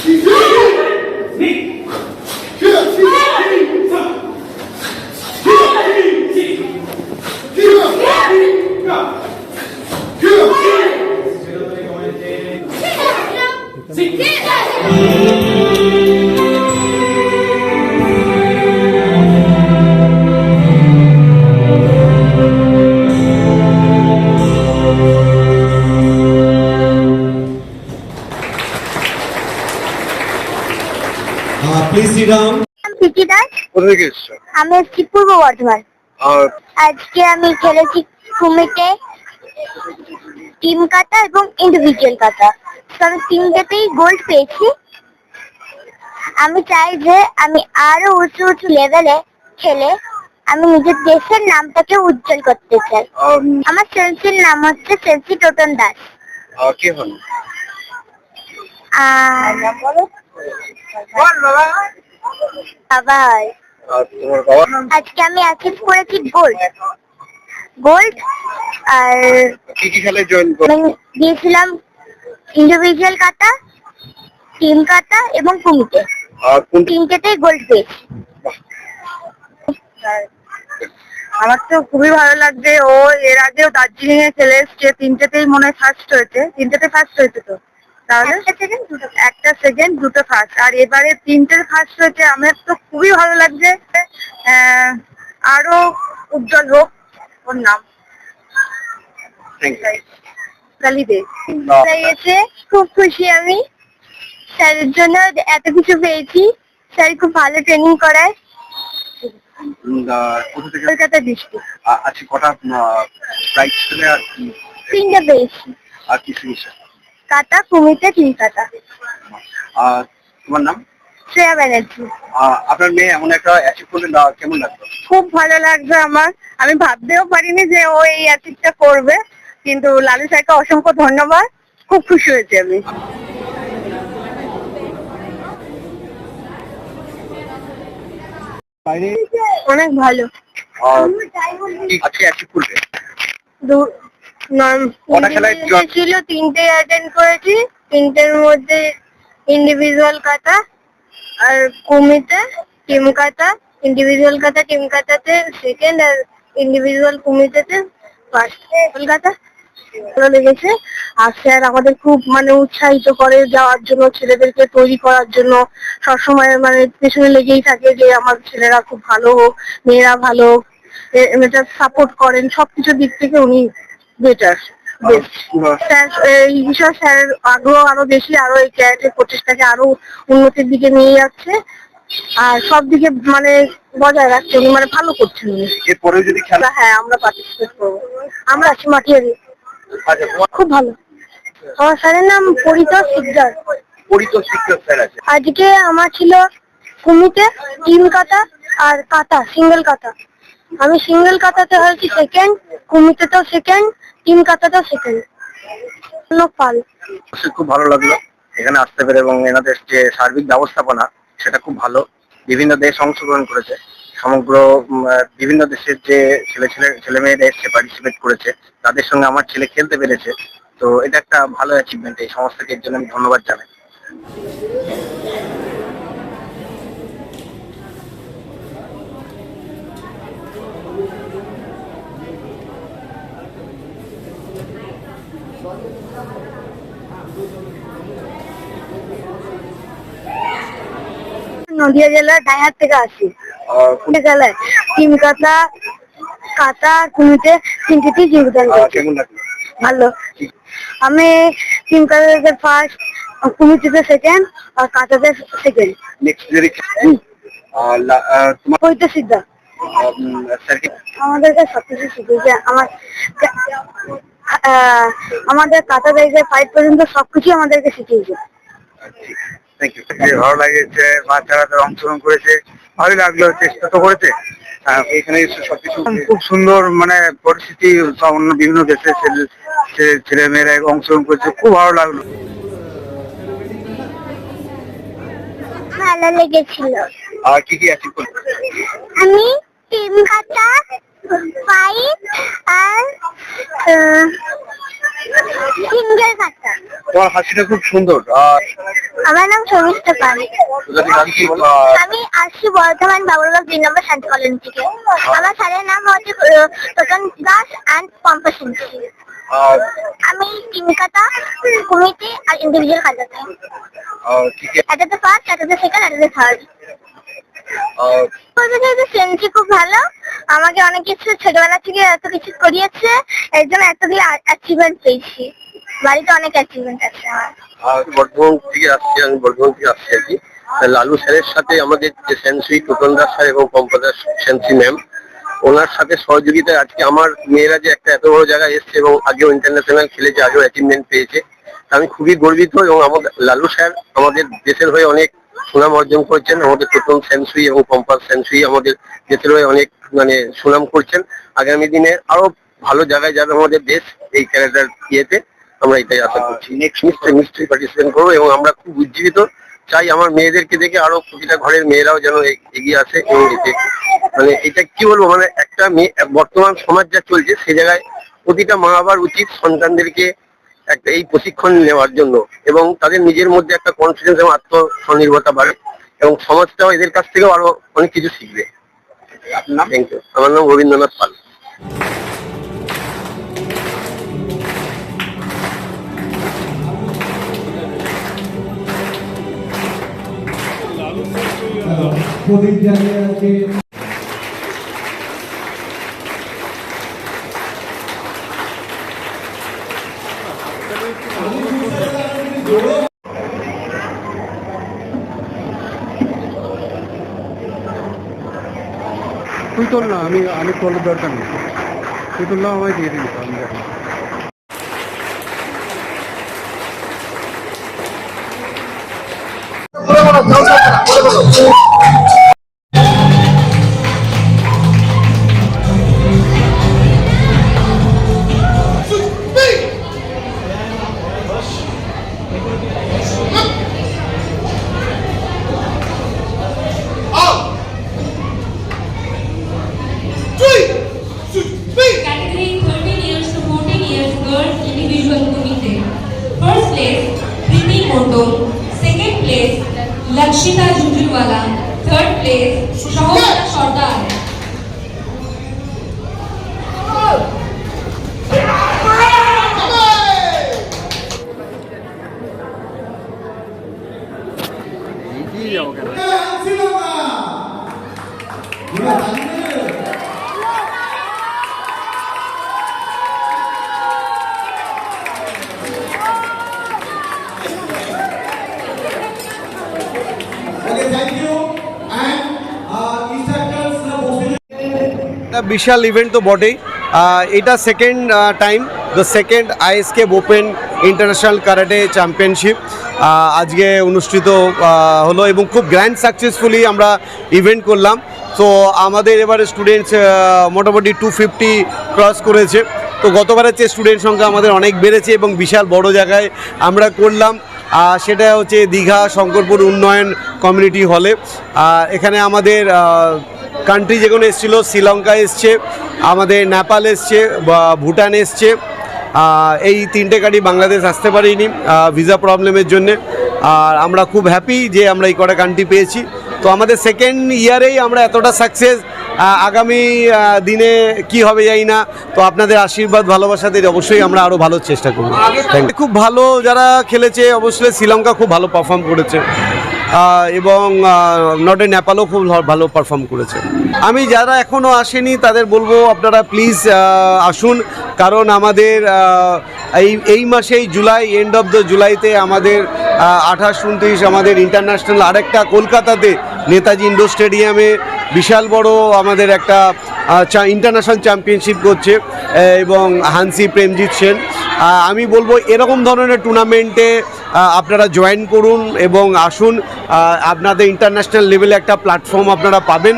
Jesus. থেকে এসছো আমি এসছি পূর্ব বর্ধমান আজকে আমি খেলেছি কুমিতে টিম কাটা এবং ইন্ডিভিজুয়াল কাটা তো আমি তিনটাতেই গোল্ড পেয়েছি আমি চাই যে আমি আরো উঁচু উঁচু লেভেলে খেলে আমি নিজের দেশের নামটাকে উজ্জ্বল করতে চাই আমার সেন্সির নাম হচ্ছে সেন্সি টোটন দাস আর বাবা হয় আজকে আমি অ্যাচিভ করেছি গোল্ড গোল্ড আর কি কি খেলে জয়েন করো দিয়েছিলাম ইন্ডিভিজুয়াল কাটা টিম কাটা এবং কুমিতে আর কোন তিনটেতেই গোল্ড পেয়েছি আমার তো খুবই ভালো লাগছে ও এর আগেও দার্জিলিং এ খেলে এসছে তিনটেতেই মনে হয় ফার্স্ট হয়েছে তিনটেতে ফার্স্ট হয়েছে তো তাহলে একটা সেকেন্ড দুটো ফার্স্ট আর এবারে তিনটের ফার্স্ট হয়েছে আমার তো খুবই ভালো লাগছে আরো উজ্জ্বল হোক ওর নাম খুব খুশি আমি স্যারের জন্য এত কিছু পেয়েছি স্যার খুব ভালো ট্রেনিং করায় কলকাতা ডিস্ট্রিক্ট আচ্ছা কটা তিনটা পেয়েছি আর কি সমস্যা কাটা কুমিতে তিন কাটা আর তোমার নাম শ্রেয়া ব্যানার্জি আপনার মেয়ে এমন একটা অ্যাচিভ করলেন কেমন লাগলো খুব ভালো লাগছে আমার আমি ভাবতেও পারিনি যে ও এই অ্যাচিভটা করবে কিন্তু লালু স্যারকে অসংখ্য ধন্যবাদ খুব খুশি হয়েছি আমি অনেক ভালো আজকে অ্যাচিভ করবে কটা ছিল তিনটে অ্যাটেন্ড করেছি তিনটের মধ্যে ইন্ডিভিজুয়াল কাটা আর kumite team kata individual kata team কাটাতে সেকেন্ড আর ইন্ডিভিজুয়াল কুমিতেতে ফার্স্ট কলকাতা ভালো লেগেছে আর স্যার আমাদের খুব মানে উৎসাহিত করে যাওয়ার জন্য ছেলেদেরকে তৈরি করার জন্য সবসময় মানে পেছনে লেগেই থাকে যে আমার ছেলেরা খুব ভালো হোক মেয়েরা ভালো হোক এটা সাপোর্ট করেন সবকিছু দিক থেকে উনি বেটার স্যার এই বিষয়ে স্যার আগ্রহ আরো বেশি আরো এই ক্যারেটের প্রচেষ্টাকে আরো উন্নতির দিকে নিয়ে যাচ্ছে আর সব দিকে মানে বজায় রাখছে উনি মানে ভালো করছেন উনি হ্যাঁ আমরা পার্টিসিপেট করবো আমরা আছি মাটিয়ারি আচ্ছা, খুব ভালো আমার স্যারের নাম পরিতোষ সিকদার পরিতোষ আজকে আমার ছিল কুমিতে তিন কাটা আর কাটা সিঙ্গেল কাটা আমি সিঙ্গেল কাতাতে হয়েছি সেকেন্ড তো সেকেন্ড তিন কাতাতে সেকেন্ড পাল খুব ভালো লাগলো এখানে আসতে পেরে এবং এনাদের যে সার্বিক ব্যবস্থাপনা সেটা খুব ভালো বিভিন্ন দেশ অংশগ্রহণ করেছে সমগ্র বিভিন্ন দেশের যে ছেলে ছেলে ছেলে মেয়েরা এসছে পার্টিসিপেট করেছে তাদের সঙ্গে আমার ছেলে খেলতে পেরেছে তো এটা একটা ভালো অ্যাচিভমেন্ট এই সংস্থাকে এর জন্য আমি ধন্যবাদ জানাই নদিয়া জেলার ডাঙ্গার থেকে আসি বিকালে টিম কাতা কাতা আর কুমিতে তিনটিতেই যোগদান ভালো আমি টিম কাতাতে ফার্স্ট কুমিতে সেকেন্ড আর কাতাতে সেকেন্ড নেক্সট সিদ্ধা আমাদেরকে সবকিছু শিখিয়েছে আমার আমাদের কাতা থেকে ফাইভ পর্যন্ত সবকিছু আমাদেরকে শিখিয়েছে আচ্ছা। ভালো লাগেছে বাচ্চারা তারা অংশগ্রহণ করেছে ভালোই লাগলো চেষ্টা তো করেছে এখানে খুব সুন্দর মানে পরিস্থিতি বিভিন্ন দেশে ছেলে মেয়েরা অংশগ্রহণ করেছে খুব ভালো লাগলো ভালো লেগেছিল আর কি কি অ্যাচিভ আমি টিম খাতা পাইপ আর সিঙ্গেল তোমার হাসিটা খুব সুন্দর আর আমার নাম শর্মিষ্ঠা পাল আমি আসছি বর্ধমান বাবুরবাগ দুই নম্বর শান্তি কলোনি থেকে আচ্ছা। আমার স্যারের নাম হচ্ছে প্রকান দাস অ্যান্ড পম্পাসিং আমি তিন কাতা কমিটি আর ইন্ডিভিজুয়াল খাতাতে এটাতে ফার্স্ট এটাতে সেকেন্ড এটাতে থার্ড ফ্রেন্ডশি আমাকে অনেক কিছু ছোটবেলা থেকে এত কিছু করিয়েছে এর জন্য এতগুলো অ্যাচিভমেন্ট পেয়েছি বাড়িতে অনেক অ্যাচিভমেন্ট আছে আমার বর্ধমান থেকে আসছি আমি বর্ধমান থেকে আসছি আর কি লালু স্যারের সাথে আমাদের যে সেন্সি টুটন স্যার এবং কম্পাদাস সেন্সি ম্যাম ওনার সাথে সহযোগিতা আজকে আমার মেয়েরা যে একটা এত বড় জায়গায় এসছে এবং আগেও ইন্টারন্যাশনাল খেলেছে আগেও অ্যাচিভমেন্ট পেয়েছে আমি খুবই গর্বিত এবং আমাদের লালু স্যার আমাদের দেশের হয়ে অনেক সুনাম অর্জন করছেন আমাদের প্রথম সেন্সুই এবং কম্পাস সেন্সুই আমাদের হয়ে অনেক মানে সুনাম করছেন আগামী দিনে আরো ভালো জায়গায় যাবে আমাদের দেশ এই ক্যারেক্টার ইয়েতে আমরা এটাই আশা করছি নেক্সট নিশ্চয়ই নিশ্চয়ই পার্টিসিপেট করবো এবং আমরা খুব উজ্জীবিত চাই আমার মেয়েদেরকে দেখে আরো প্রতিটা ঘরের মেয়েরাও যেন এগিয়ে আসে এবং এতে মানে এটা কি বলবো মানে একটা মেয়ে বর্তমান সমাজ যা চলছে সে জায়গায় প্রতিটা মা বাবার উচিত সন্তানদেরকে একটা এই প্রশিক্ষণ নেওয়ার জন্য এবং তাদের নিজের মধ্যে একটা কনফিডেন্স এবং আত্মস্বনির্ভরতা বাড়ে এবং সমাজটাও এদের কাছ থেকেও আরো অনেক কিছু শিখবে থ্যাংক ইউ আমার নাম রবীন্দ্রনাথ পাল প্রদীপ জানিয়ে তুই তোল না আমি আমি তোলার দরকার নেই তুই তোল না আমায় দিয়ে দিবি আমি দেখো হর্ষিতা ঝুঁঝুরওয়ালা থার্ড প্লেস সহজতা সর্দার বিশাল ইভেন্ট তো বটেই এটা second time the second ISK open international karate championship আজকে অনুষ্ঠিত হলো এবং খুব গ্র্যান্ড সাকসেসফুলি আমরা ইভেন্ট করলাম তো আমাদের এবারে স্টুডেন্টস মোটামুটি টু ফিফটি ক্রস করেছে তো গতবারের চেয়ে স্টুডেন্ট সংখ্যা আমাদের অনেক বেড়েছে এবং বিশাল বড় জায়গায় আমরা করলাম সেটা হচ্ছে দীঘা শঙ্করপুর উন্নয়ন কমিউনিটি হলে এখানে আমাদের কান্ট্রি যেগুলো এসেছিলো শ্রীলঙ্কা এসছে আমাদের নেপাল এসছে বা ভুটান এসছে এই তিনটে গাড়ি বাংলাদেশ আসতে পারিনি ভিসা প্রবলেমের জন্যে আর আমরা খুব হ্যাপি যে আমরা এই কটা কান্ট্রি পেয়েছি তো আমাদের সেকেন্ড ইয়ারেই আমরা এতটা সাকসেস আগামী দিনে কি হবে যাই না তো আপনাদের আশীর্বাদ ভালোবাসাতে অবশ্যই আমরা আরও ভালো চেষ্টা করব খুব ভালো যারা খেলেছে অবশ্যই শ্রীলঙ্কা খুব ভালো পারফর্ম করেছে এবং নটে নেপালও খুব ভালো পারফর্ম করেছে আমি যারা এখনও আসেনি তাদের বলবো আপনারা প্লিজ আসুন কারণ আমাদের এই এই মাসেই জুলাই এন্ড অফ দ্য জুলাইতে আমাদের আঠাশ উনত্রিশ আমাদের ইন্টারন্যাশনাল আরেকটা কলকাতাতে নেতাজি ইন্ডোর স্টেডিয়ামে বিশাল বড় আমাদের একটা ইন্টারন্যাশনাল চ্যাম্পিয়নশিপ করছে এবং হানসি প্রেমজিৎ সেন আমি বলবো এরকম ধরনের টুর্নামেন্টে আপনারা জয়েন করুন এবং আসুন আপনাদের ইন্টারন্যাশনাল লেভেলে একটা প্ল্যাটফর্ম আপনারা পাবেন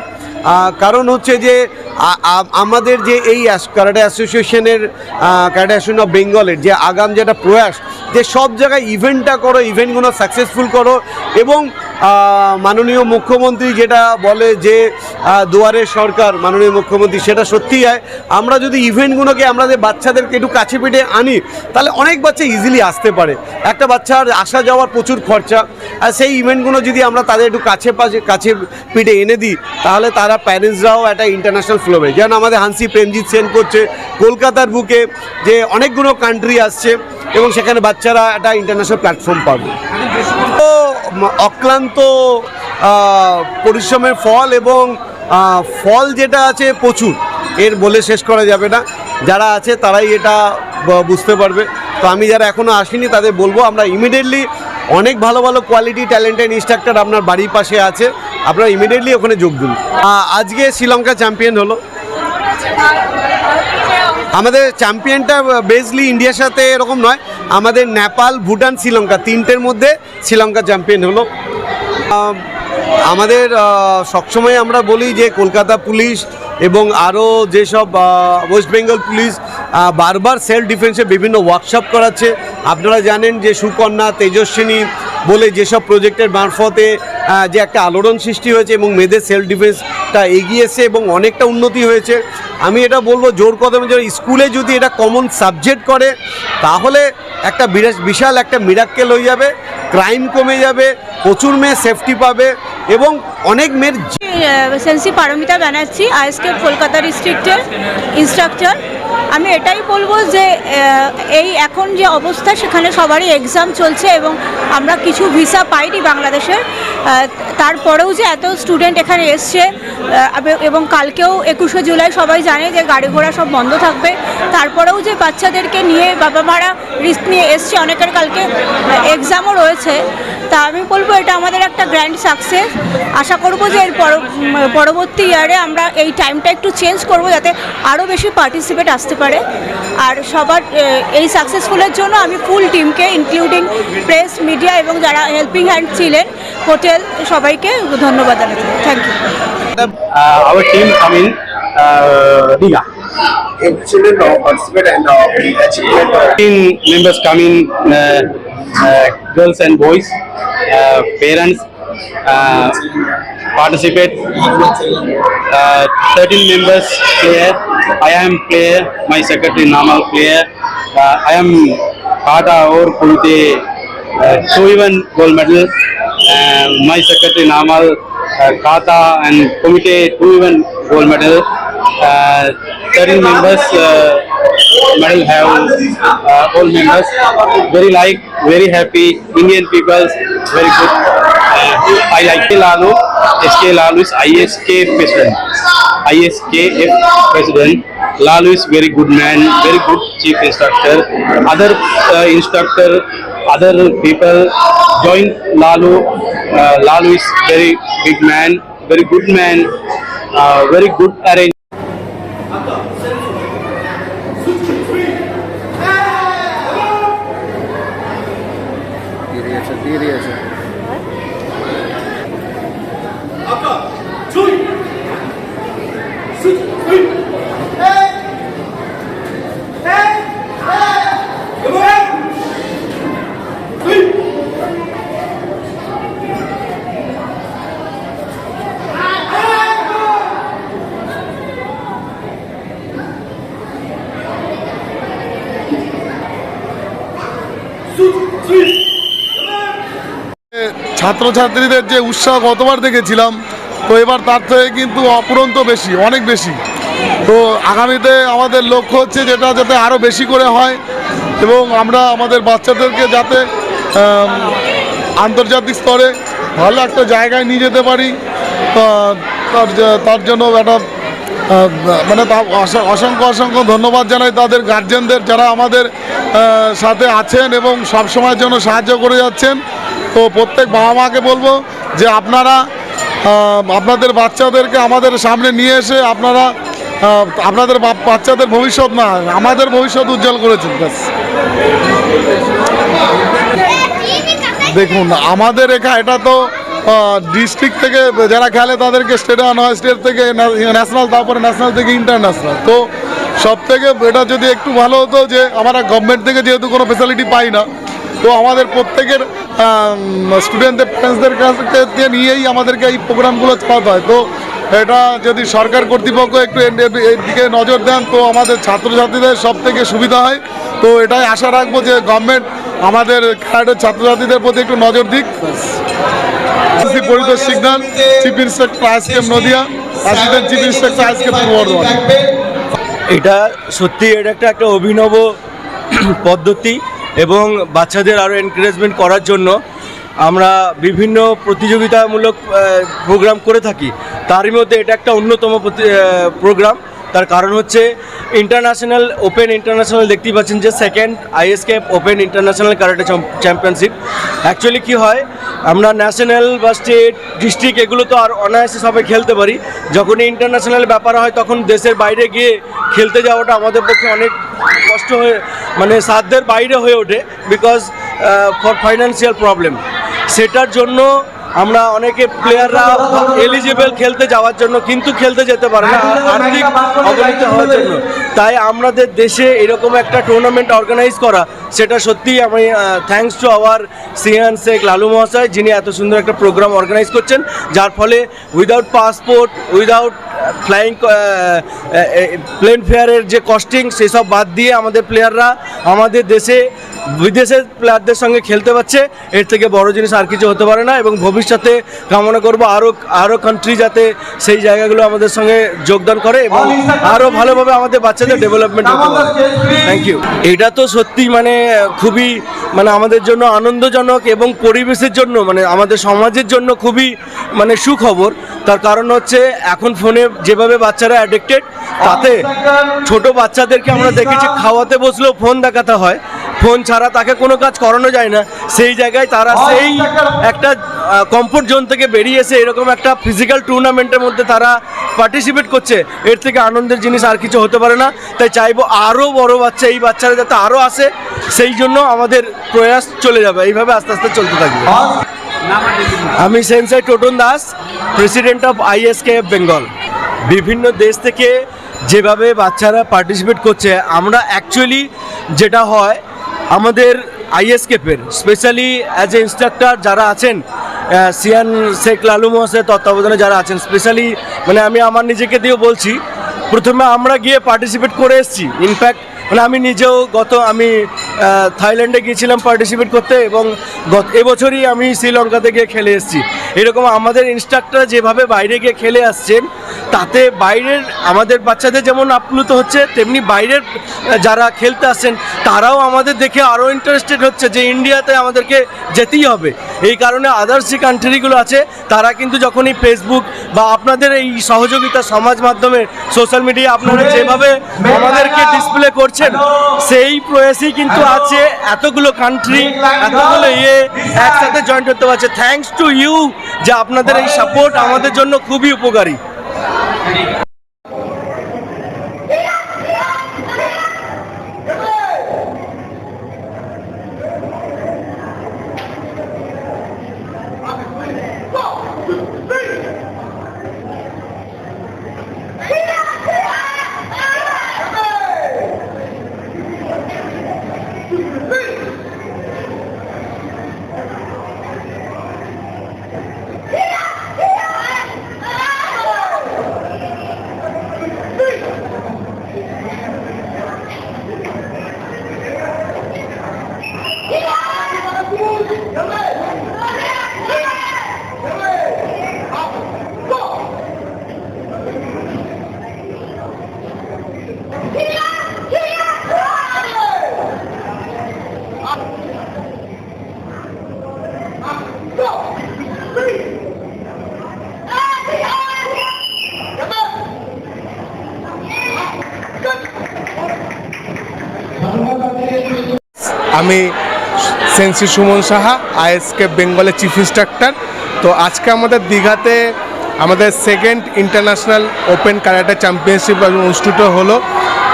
কারণ হচ্ছে যে আমাদের যে এই ক্যারাটে অ্যাসোসিয়েশনের ক্যারাটে অ্যাসোসিয়েশন অফ বেঙ্গলের যে আগাম যেটা প্রয়াস যে সব জায়গায় ইভেন্টটা করো ইভেন্টগুলো সাকসেসফুল করো এবং মাননীয় মুখ্যমন্ত্রী যেটা বলে যে দুয়ারের সরকার মাননীয় মুখ্যমন্ত্রী সেটা সত্যি হয় আমরা যদি ইভেন্টগুলোকে আমাদের বাচ্চাদেরকে একটু কাছে পিঠে আনি তাহলে অনেক বাচ্চা ইজিলি আসতে পারে একটা বাচ্চার আসা যাওয়ার প্রচুর খরচা আর সেই ইভেন্টগুলো যদি আমরা তাদের একটু কাছে পাশে কাছে পিঠে এনে দিই তাহলে তারা প্যারেন্টসরাও একটা ইন্টারন্যাশনাল ফ্লোবে যেমন আমাদের হানসি প্রেমজিৎ সেন করছে কলকাতার বুকে যে অনেকগুলো কান্ট্রি আসছে এবং সেখানে বাচ্চারা একটা ইন্টারন্যাশনাল প্ল্যাটফর্ম পাবে মানে অক্লান্ত পরিশ্রমের ফল এবং ফল যেটা আছে প্রচুর এর বলে শেষ করা যাবে না যারা আছে তারাই এটা বুঝতে পারবে তো আমি যারা এখনও আসিনি তাদের বলবো আমরা ইমিডিয়েটলি অনেক ভালো ভালো কোয়ালিটি ট্যালেন্টেড ইনস্ট্রাক্টর আপনার বাড়ির পাশে আছে আপনারা ইমিডিয়েটলি ওখানে যোগ দিন আজকে শ্রীলঙ্কা চ্যাম্পিয়ন হলো আমাদের চ্যাম্পিয়নটা বেসলি ইন্ডিয়ার সাথে এরকম নয় আমাদের নেপাল ভুটান শ্রীলঙ্কা তিনটের মধ্যে শ্রীলঙ্কা চ্যাম্পিয়ন হলো আমাদের সবসময় আমরা বলি যে কলকাতা পুলিশ এবং আরও যেসব ওয়েস্ট বেঙ্গল পুলিশ বারবার সেলফ ডিফেন্সে বিভিন্ন ওয়ার্কশপ করাচ্ছে আপনারা জানেন যে সুকন্যা তেজস্বিনী বলে যেসব প্রজেক্টের মারফতে যে একটা আলোড়ন সৃষ্টি হয়েছে এবং মেয়েদের সেলফ ডিফেন্সটা এগিয়েছে এবং অনেকটা উন্নতি হয়েছে আমি এটা বলবো জোর কদমে যে স্কুলে যদি এটা কমন সাবজেক্ট করে তাহলে একটা বিশাল একটা মিরাক্কেল হয়ে যাবে ক্রাইম কমে যাবে প্রচুর মেয়ে সেফটি পাবে এবং অনেক মেয়ের সেন্সি পারমিতা ব্যানার্জি আইএসকে কলকাতা ডিস্ট্রিক্টের ইনস্ট্রাকচার আমি এটাই বলবো যে এই এখন যে অবস্থা সেখানে সবারই এক্সাম চলছে এবং আমরা কিছু ভিসা পাইনি বাংলাদেশের তারপরেও যে এত স্টুডেন্ট এখানে এসছে এবং কালকেও একুশে জুলাই সবাই জানে যে গাড়ি ঘোড়া সব বন্ধ থাকবে তারপরেও যে বাচ্চাদেরকে নিয়ে বাবা মারা রিস্ক নিয়ে এসছে অনেকের কালকে এক্সামও রয়েছে তা আমি বলবো এটা আমাদের একটা গ্র্যান্ড সাকসেস আশা করবো যে এর পরবর্তী ইয়ারে আমরা এই টাইমটা একটু চেঞ্জ করব যাতে আরও বেশি পার্টিসিপেট আসতে পারে আর সবার এই সাকসেসফুলের জন্য আমি ফুল টিমকে ইনক্লুডিং প্রেস মিডিয়া এবং যারা হেল্পিং হ্যান্ড ছিলেন হোটেল সবাইকে ধন্যবাদ জানাতে thank you girls and boys parents participate. Uh, 13 members here. I am player. My secretary Namal player. Uh, I am Kata or Kulti uh, two even gold medal. Uh, my secretary Namal uh, Kata and committee two even gold medal. Uh, 13 members uh, medal have uh, all members very like very happy Indian people very good I like Lalo. SK Lalo is ISK president. ISKF president. Lalo is very good man, very good chief instructor. Other uh, instructor, other people join Lalo. Uh, Lalo is very big man, very good uh, arrangement. ছাত্রছাত্রীদের যে উৎসাহ গতবার দেখেছিলাম তো এবার তার থেকে কিন্তু অপুরন্ত বেশি অনেক বেশি তো আগামীতে আমাদের লক্ষ্য হচ্ছে যেটা যাতে আরও বেশি করে হয় এবং আমরা আমাদের বাচ্চাদেরকে যাতে আন্তর্জাতিক স্তরে ভালো একটা জায়গায় নিয়ে যেতে পারি তার তার জন্য একটা মানে অসংখ্য অসংখ্য ধন্যবাদ জানাই তাদের গার্জেনদের যারা আমাদের সাথে আছেন এবং সবসময়ের জন্য সাহায্য করে যাচ্ছেন তো প্রত্যেক বাবা মাকে বলবো যে আপনারা আপনাদের বাচ্চাদেরকে আমাদের সামনে নিয়ে এসে আপনারা আপনাদের বাচ্চাদের ভবিষ্যৎ না আমাদের ভবিষ্যৎ উজ্জ্বল করেছেন ব্যাস দেখুন আমাদের এখানে এটা তো ডিস্ট্রিক্ট থেকে যারা খেলে তাদেরকে স্টেট নয় স্টেট থেকে ন্যাশনাল তারপরে ন্যাশনাল থেকে ইন্টারন্যাশনাল তো সব থেকে এটা যদি একটু ভালো হতো যে আমরা গভর্নমেন্ট থেকে যেহেতু কোনো ফেসিলিটি পাই না তো আমাদের প্রত্যেকের স্টুডেন্টদের প্যারেন্টসদের কাছে নিয়েই আমাদেরকে এই প্রোগ্রামগুলো চালাতে হয় তো এটা যদি সরকার কর্তৃপক্ষ একটু এর দিকে নজর দেন তো আমাদের ছাত্রছাত্রীদের সব থেকে সুবিধা হয় তো এটাই আশা রাখবো যে গভর্নমেন্ট আমাদের ক্যাডের ছাত্রছাত্রীদের প্রতি একটু নজর দিক পরিতোষ চিফ ইন্সপেক্টর আইসকেম নদিয়া অ্যাসিস্ট্যান্ট চিফ ইন্সপেক্টর আইসকেম এটা সত্যি এটা একটা একটা অভিনব পদ্ধতি এবং বাচ্চাদের আরও এনকারেজমেন্ট করার জন্য আমরা বিভিন্ন প্রতিযোগিতামূলক প্রোগ্রাম করে থাকি তারই মধ্যে এটা একটা অন্যতম প্রোগ্রাম তার কারণ হচ্ছে ইন্টারন্যাশনাল ওপেন ইন্টারন্যাশনাল দেখতেই পাচ্ছেন যে second ISK open international karate championship actually কী হয় আমরা ন্যাশনাল বা স্টেট ডিস্ট্রিক্ট এগুলো তো আর অনায়াসে সবাই খেলতে পারি যখনই ইন্টারন্যাশনাল ব্যাপার হয় তখন দেশের বাইরে গিয়ে খেলতে যাওয়াটা আমাদের পক্ষে অনেক কষ্ট হয়ে মানে সাধ্যের বাইরে হয়ে ওঠে বিকজ ফর ফাইন্যান্সিয়াল প্রবলেম সেটার জন্য আমরা অনেকে প্লেয়াররা এলিজিবল খেলতে যাওয়ার জন্য কিন্তু খেলতে যেতে পারে না আর্থিক অবনতি হওয়ার জন্য তাই আমাদের দেশে এরকম একটা টুর্নামেন্ট অর্গানাইজ করা সেটা সত্যিই আমি থ্যাংকস টু আওয়ার সিহান শেখ লালু মহাশয় যিনি এত সুন্দর একটা প্রোগ্রাম অর্গানাইজ করছেন যার ফলে without passport without flying plane ফেয়ারের যে কস্টিং সেসব বাদ দিয়ে আমাদের প্লেয়াররা আমাদের দেশে বিদেশের প্লেয়ারদের সঙ্গে খেলতে পারছে এর থেকে বড় জিনিস আর কিছু হতে পারে না এবং ভবিষ্যতে কামনা করব আরও আরও কান্ট্রি যাতে সেই জায়গাগুলো আমাদের সঙ্গে যোগদান করে এবং আরও ভালোভাবে আমাদের বাচ্চাদের ডেভেলপমেন্ট হতে পারে থ্যাংক ইউ এটা তো সত্যি মানে খুবই মানে আমাদের জন্য আনন্দজনক এবং পরিবেশের জন্য মানে আমাদের সমাজের জন্য খুবই মানে সুখবর তার কারণ হচ্ছে এখন ফোনে যেভাবে বাচ্চারা অ্যাডিক্টেড তাতে ছোট বাচ্চাদেরকে আমরা দেখেছি খাওয়াতে বসলেও ফোন দেখাতে হয় ফোন ছাড়া তাকে কোনো কাজ করানো যায় না সেই জায়গায় তারা সেই একটা কমফোর্ট জোন থেকে বেরিয়ে এসে এরকম একটা ফিজিক্যাল টুর্নামেন্টের মধ্যে তারা পার্টিসিপেট করছে এর থেকে আনন্দের জিনিস আর কিছু হতে পারে না তাই চাইবো আরও বড় বাচ্চা এই বাচ্চারা যাতে আরও আসে সেই জন্য আমাদের প্রয়াস চলে যাবে এইভাবে আস্তে আস্তে চলতে থাকবে আমি সেনসাই Toton Das president of ISK Bengal বিভিন্ন দেশ থেকে যেভাবে বাচ্চারা পার্টিসিপেট করছে আমরা অ্যাকচুয়ালি যেটা হয় আমাদের আইএসকেপের স্পেশালি অ্যাজ এ ইনস্ট্রাক্টর যারা আছেন সিয়ান শেখ লালু মহাশয়ের তত্ত্বাবধানে যারা আছেন স্পেশালি মানে আমি আমার নিজেকে দিয়েও বলছি প্রথমে আমরা গিয়ে পার্টিসিপেট করে এসেছি ইনফ্যাক্ট মানে আমি নিজেও গত আমি থাইল্যান্ডে গিয়েছিলাম পার্টিসিপেট করতে এবং গত এবছরই আমি শ্রীলঙ্কাতে গিয়ে খেলে এসেছি এরকম আমাদের ইনস্ট্রাক্টর যেভাবে বাইরে গিয়ে খেলে আসছেন তাতে বাইরের আমাদের বাচ্চাদের যেমন আপ্লুত হচ্ছে তেমনি বাইরের যারা খেলতে আসছেন তারাও আমাদের দেখে আরও ইন্টারেস্টেড হচ্ছে যে ইন্ডিয়াতে আমাদেরকে যেতেই হবে এই কারণে আদার্স যে কান্ট্রিগুলো আছে তারা কিন্তু যখন এই ফেসবুক বা আপনাদের এই সহযোগিতা সমাজ মাধ্যমে সোশ্যাল মিডিয়া আপনারা যেভাবে আমাদেরকে ডিসপ্লে করছেন সেই প্রয়াসেই কিন্তু আছে এতগুলো কান্ট্রি এতগুলো ইয়ে একসাথে জয়েন্ট হতে পারছে থ্যাংকস টু ইউ যে আপনাদের এই সাপোর্ট আমাদের জন্য খুবই উপকারী Ready? আমি সেন্সি সুমন সাহা আইএসকে বেঙ্গলের চিফ ইন্সট্রাক্টর তো আজকে আমাদের দীঘাতে আমাদের second international open karate championship অনুষ্ঠিত হলো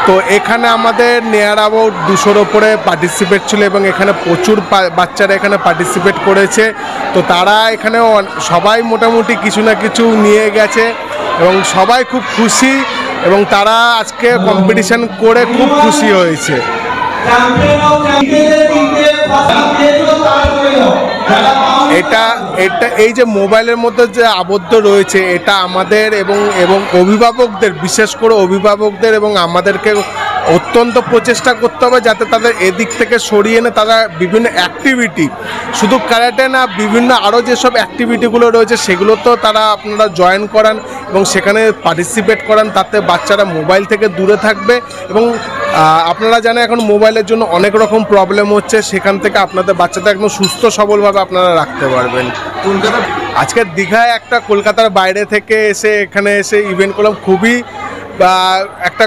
তো এখানে আমাদের নেয়ার অ্যাবাউট দুশোর ওপরে পার্টিসিপেট ছিল এবং এখানে প্রচুর বাচ্চারা এখানে পার্টিসিপেট করেছে তো তারা এখানে সবাই মোটামুটি কিছু না কিছু নিয়ে গেছে এবং সবাই খুব খুশি এবং তারা আজকে কম্পিটিশান করে খুব খুশি হয়েছে এটা এটা এই যে মোবাইলের মধ্যে যে আবদ্ধ রয়েছে এটা আমাদের এবং এবং অভিভাবকদের বিশেষ করে অভিভাবকদের এবং আমাদেরকে অত্যন্ত প্রচেষ্টা করতে হবে যাতে তাদের এদিক থেকে সরিয়ে এনে তারা বিভিন্ন অ্যাক্টিভিটি শুধু ক্যারাটে না বিভিন্ন আরও যেসব অ্যাক্টিভিটিগুলো রয়েছে সেগুলো তো তারা আপনারা জয়েন করান এবং সেখানে পার্টিসিপেট করান তাতে বাচ্চারা মোবাইল থেকে দূরে থাকবে এবং আপনারা জানেন এখন মোবাইলের জন্য অনেক রকম প্রবলেম হচ্ছে সেখান থেকে আপনাদের বাচ্চাটা একদম সুস্থ সবলভাবে আপনারা রাখতে পারবেন কলকাতা আজকে দীঘায় একটা কলকাতার বাইরে থেকে এসে এখানে এসে ইভেন্ট করলাম খুবই একটা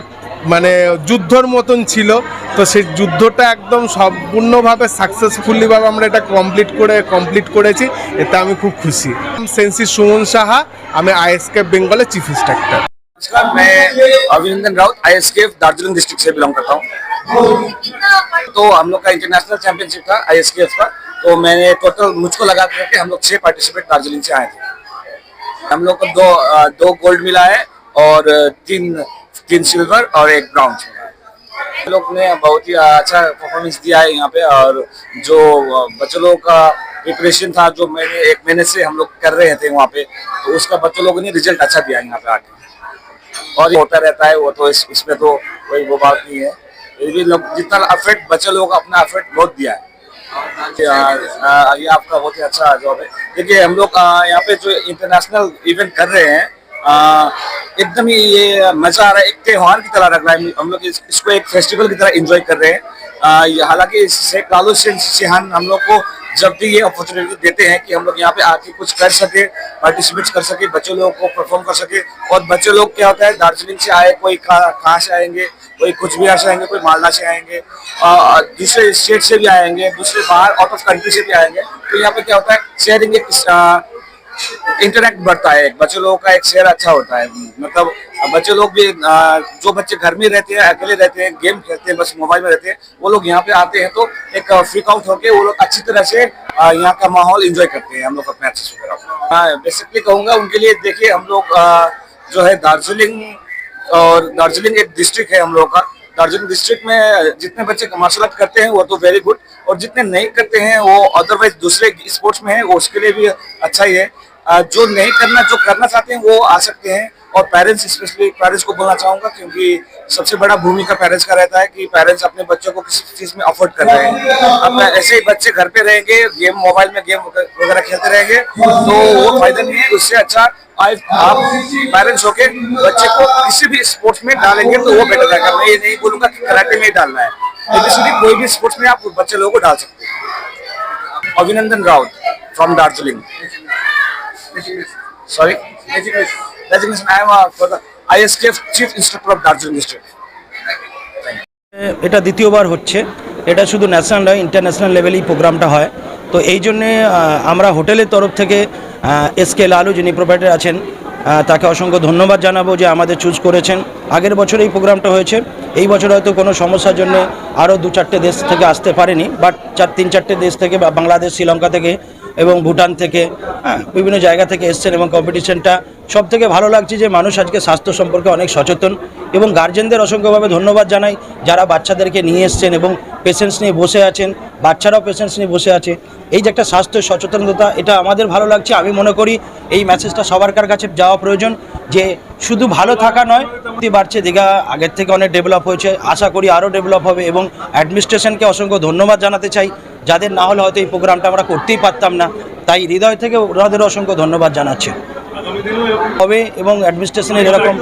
মানে যুদ্ধর মতন ছিল তো সেই যুদ্ধটা একদম সম্পূর্ণভাবে সাকসেসফুল্লিভাবে আমরা এটা কমপ্লিট করে কমপ্লিট করেছি এতে আমি খুব খুশি সেন্সি সুমন সাহা আমি আইএসকে বেঙ্গলের চিফ ইন্সট্রাক্টর मैं Abhinandan Raut I S K F Darjeeling district से बिलोंग करता हूँ तो हम लोग का इंटरनेशनल चैंपियनशिप था आई एस के एफ का तो मैंने टोटल मुझको लगा करके हम लोग छह पार्टिसिपेट दार्जिलिंग से आए थे हम लोग को दो दो गोल्ड मिला है और तीन तीन सिल्वर और एक ब्राउन हम लोग ने बहुत ही अच्छा परफॉर्मेंस दिया है यहाँ पे और जो बच्चों लोगों का प्रिपरेशन था जो मैंने एक महीने से हम लोग कर रहे थे वहाँ पे तो उसका बच्चों लोगों ने रिजल्ट अच्छा दिया है यहाँ पे आके और होता रहता है वो तो इस, इसमें तो कोई वो बात नहीं है लेकिन लोग जितना अफेक्ट बचे लोगों का अपना अफेक्ट बहुत दिया है ये आपका बहुत ही अच्छा जॉब है देखिए हम लोग यहाँ पे जो इंटरनेशनल इवेंट कर रहे हैं एकदम ही ये मजा आ रहा है एक त्यौहार की तरह रख रहा है हम लोग इसको एक फेस्टिवल की तरह एंजॉय कर रहे हैं हालांकि से कालो सिंह सिहान हम लोग को जब भी ये अपॉर्चुनिटी देते हैं कि हम लोग यहाँ पे आके कुछ कर सके पार्टिसिपेट कर सके बच्चों लोगों को परफॉर्म कर सके और बच्चे लोग क्या होता है दार्जिलिंग से आए कोई कहाँ से आएंगे कोई कुछ बिहार से आएंगे कोई मालदा से आएंगे दूसरे स्टेट से भी आएंगे दूसरे बाहर आउट ऑफ कंट्री से भी आएंगे तो यहाँ पे क्या होता है शेयरिंग एक इंटरेक्ट बढ़ता है बच्चों लोगों का एक शेयर अच्छा होता है मतलब बच्चे लोग भी जो बच्चे घर में रहते हैं अकेले रहते हैं गेम खेलते हैं बस मोबाइल में रहते हैं वो लोग यहाँ पे आते हैं तो एक फ्रिक आउट होकर वो लोग अच्छी तरह से यहाँ का माहौल इंजॉय करते हैं हम लोग अपने अच्छे से बेसिकली हाँ, कहूँगा उनके लिए देखिए हम लोग जो है दार्जिलिंग और दार्जिलिंग एक डिस्ट्रिक्ट है हम लोग का दार्जिलिंग डिस्ट्रिक्ट में जितने बच्चे मार्शल आर्ट करते हैं वो तो वेरी गुड और जितने नहीं करते हैं वो अदरवाइज दूसरे स्पोर्ट्स में है उसके लिए भी अच्छा ही है जो नहीं करना जो करना चाहते हैं वो आ सकते हैं और पेरेंट्स स्पेशली पेरेंट्स को बोलना चाहूंगा क्योंकि सबसे बड़ा भूमिका पेरेंट्स का रहता है कि पेरेंट्स अपने बच्चों को किसी चीज़ में अफोर्ड कर रहे हैं अब ऐसे ही बच्चे घर पे रहेंगे गेम मोबाइल में गेम वगैरह खेलते रहेंगे तो वो फायदा नहीं है उससे अच्छा आप पेरेंट्स होके बच्चे को किसी भी स्पोर्ट्स में डालेंगे तो वो बेटर रहेगा मैं ये नहीं बोलूंगा कि कराटे में ही डालना है इसलिए कोई भी स्पोर्ट्स में आप बच्चे लोगों को डाल सकते हैं Abhinandan Rawat from Darjeeling sorry designation. I am a, for the এটা দ্বিতীয়বার হচ্ছে এটা শুধু ন্যাশনাল নয় ইন্টারন্যাশনাল লেভেলেই প্রোগ্রামটা হয় তো এই জন্যে আমরা হোটেলের তরফ থেকে এস কে লালু যিনি প্রোভাইডার আছেন তাকে অসংখ্য ধন্যবাদ জানাবো যে আমাদের চুজ করেছেন আগের বছর এই প্রোগ্রামটা হয়েছে এই বছর হয়তো কোনো সমস্যার জন্য আরও দু চারটে দেশ থেকে আসতে পারেনি বাট চার তিন চারটে দেশ থেকে বাংলাদেশ শ্রীলঙ্কা থেকে এবং ভুটান থেকে হ্যাঁ, বিভিন্ন জায়গা থেকে এসছেন এবং কম্পিটিশনটা সব থেকে ভালো লাগছে যে মানুষ আজকে স্বাস্থ্য সম্পর্কে অনেক সচেতন এবং গার্জেনদের অসংখ্যভাবে ধন্যবাদ জানাই যারা বাচ্চাদেরকে নিয়ে এসছেন এবং পেশেন্টস নিয়ে বসে আছেন বাচ্চারাও পেশেন্টস নিয়ে বসে আছে এই যে একটা স্বাস্থ্য সচেতনতা এটা আমাদের ভালো লাগছে আমি মনে করি এই মেসেজটা সবার কাছে যাওয়া প্রয়োজন যে শুধু ভালো থাকা নয় বাড়ছে দীঘা আগের থেকে অনেক ডেভেলপ হয়েছে আশা করি আরও ডেভেলপ হবে এবং অ্যাডমিনিস্ট্রেশনকে অসংখ্য ধন্যবাদ জানাতে চাই যাদের না হলে হয়তো এই প্রোগ্রামটা আমরা করতেই পারতাম না তাই হৃদয় থেকে ওনাদের অসংখ্য ধন্যবাদ জানাচ্ছি হবে এবং অ্যাডমিনিস্ট্রেশনের এরকম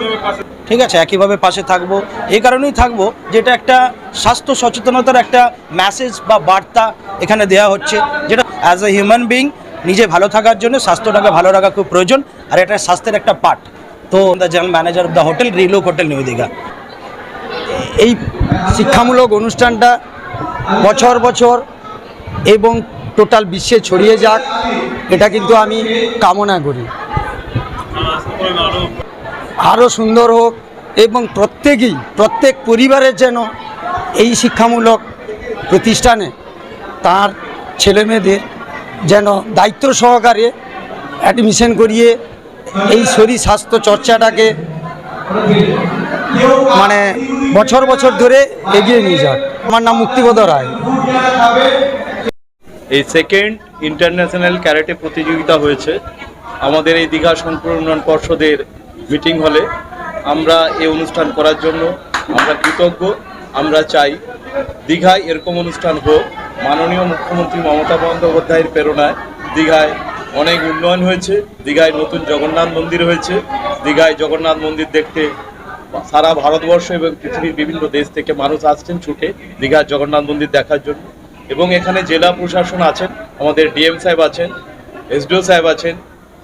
ঠিক আছে একইভাবে পাশে থাকবো এই কারণেই থাকবো যেটা একটা স্বাস্থ্য সচেতনতার একটা মেসেজ বা বার্তা এখানে দেয়া হচ্ছে যেটা অ্যাজ এ হিউম্যান বিং নিজে ভালো থাকার জন্য স্বাস্থ্যটাকে ভালো রাখা খুব প্রয়োজন আর এটা স্বাস্থ্যের একটা part to the general manager of the hotel রিলোক hotel new Digha এই শিক্ষামূলক অনুষ্ঠানটা বছর বছর এবং টোটাল বিশ্বে ছড়িয়ে যাক এটা কিন্তু আমি কামনা করি আরও সুন্দর হোক এবং প্রত্যেকেই প্রত্যেক পরিবারের যেন এই শিক্ষামূলক প্রতিষ্ঠানে তার ছেলেমেয়েদের যেন দায়িত্ব সহকারে অ্যাডমিশন করিয়ে এই শরীর স্বাস্থ্য চর্চাটাকে মানে বছর বছর ধরে এগিয়ে নিয়ে যাক আমার নাম মুক্তিবোধ রায় এই সেকেন্ড ইন্টারন্যাশনাল ক্যারেটে প্রতিযোগিতা হয়েছে আমাদের এই দীঘা সম্পূর্ণ উন্নয়ন পর্ষদের মিটিং হলে আমরা এই অনুষ্ঠান করার জন্য আমরা কৃতজ্ঞ আমরা চাই দীঘায় এরকম অনুষ্ঠান হোক মাননীয় মুখ্যমন্ত্রী মমতা বন্দ্যোপাধ্যায়ের প্রেরণায় দীঘায় অনেক উন্নয়ন হয়েছে দীঘায় নতুন জগন্নাথ মন্দির হয়েছে দীঘায় জগন্নাথ মন্দির দেখতে সারা ভারতবর্ষ এবং পৃথিবীর বিভিন্ন দেশ থেকে মানুষ আসছেন ছুটে দীঘার জগন্নাথ মন্দির দেখার জন্য এবং এখানে জেলা প্রশাসন আছেন আমাদের ডিএম সাহেব আছেন এসডিও সাহেব আছেন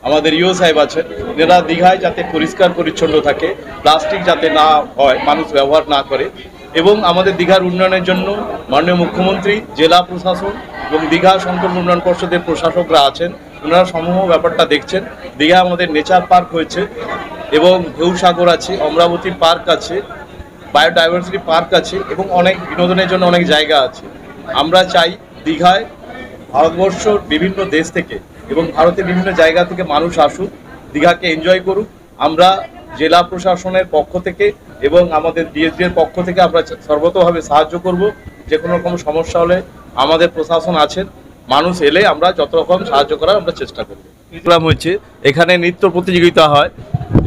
আমাদের ইও সাহেব আছেন এরা দীঘায় যাতে পরিষ্কার পরিচ্ছন্ন থাকে প্লাস্টিক যাতে না হয় মানুষ ব্যবহার না করে এবং আমাদের দীঘার উন্নয়নের জন্য মাননীয় মুখ্যমন্ত্রী জেলা প্রশাসন এবং দীঘা সংকট উন্নয়ন পর্ষদের প্রশাসকরা আছেন ওনারা সমূহ ব্যাপারটা দেখছেন দীঘা আমাদের নেচার পার্ক হয়েছে এবং ঢেউসাগর আছে অমরাবতী পার্ক আছে বায়োডাইভার্সিটি পার্ক আছে এবং অনেক বিনোদনের জন্য অনেক জায়গা আছে আমরা চাই দীঘায় ভারতবর্ষ বিভিন্ন দেশ থেকে এবং ভারতের বিভিন্ন জায়গা থেকে মানুষ আসুক দীঘাকে এনজয় করুক আমরা জেলা প্রশাসনের পক্ষ থেকে এবং আমাদের ডিএসডি এর পক্ষ থেকে আমরা সর্বতভাবে সাহায্য করব যে কোনো রকম সমস্যা হলে আমাদের প্রশাসন আছেন মানুষ এলে আমরা যত রকম সাহায্য করার আমরা চেষ্টা করব হচ্ছে এখানে নৃত্য প্রতিযোগিতা হয়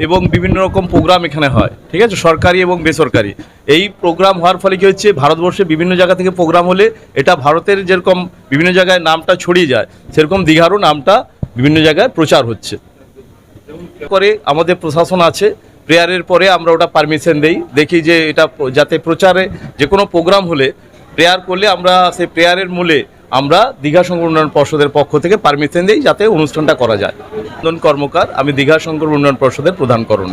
এবং বিভিন্ন রকম প্রোগ্রাম এখানে হয় ঠিক আছে সরকারি এবং বেসরকারি এই প্রোগ্রাম হওয়ার ফলে কি হচ্ছে ভারতবর্ষে বিভিন্ন জায়গা থেকে প্রোগ্রাম হলে এটা ভারতের যেরকম বিভিন্ন জায়গায় নামটা ছড়িয়ে যায় সেরকম দীঘারও নামটা বিভিন্ন জায়গায় প্রচার হচ্ছে করে আমাদের প্রশাসন আছে প্রেয়ারের পরে আমরা ওটা পারমিশন দেই দেখি যে এটা যাতে প্রচারে যে কোনো প্রোগ্রাম হলে প্রেয়ার করলে আমরা সেই প্রেয়ারের মূলে আমরা দীঘা শঙ্কর উন্নয়ন পর্ষদের পক্ষ থেকে পারমিশন দিই যাতে অনুষ্ঠানটা করা যায় কর্মকার আমি দীঘা শঙ্কর উন্নয়ন পর্ষদের প্রধান করণ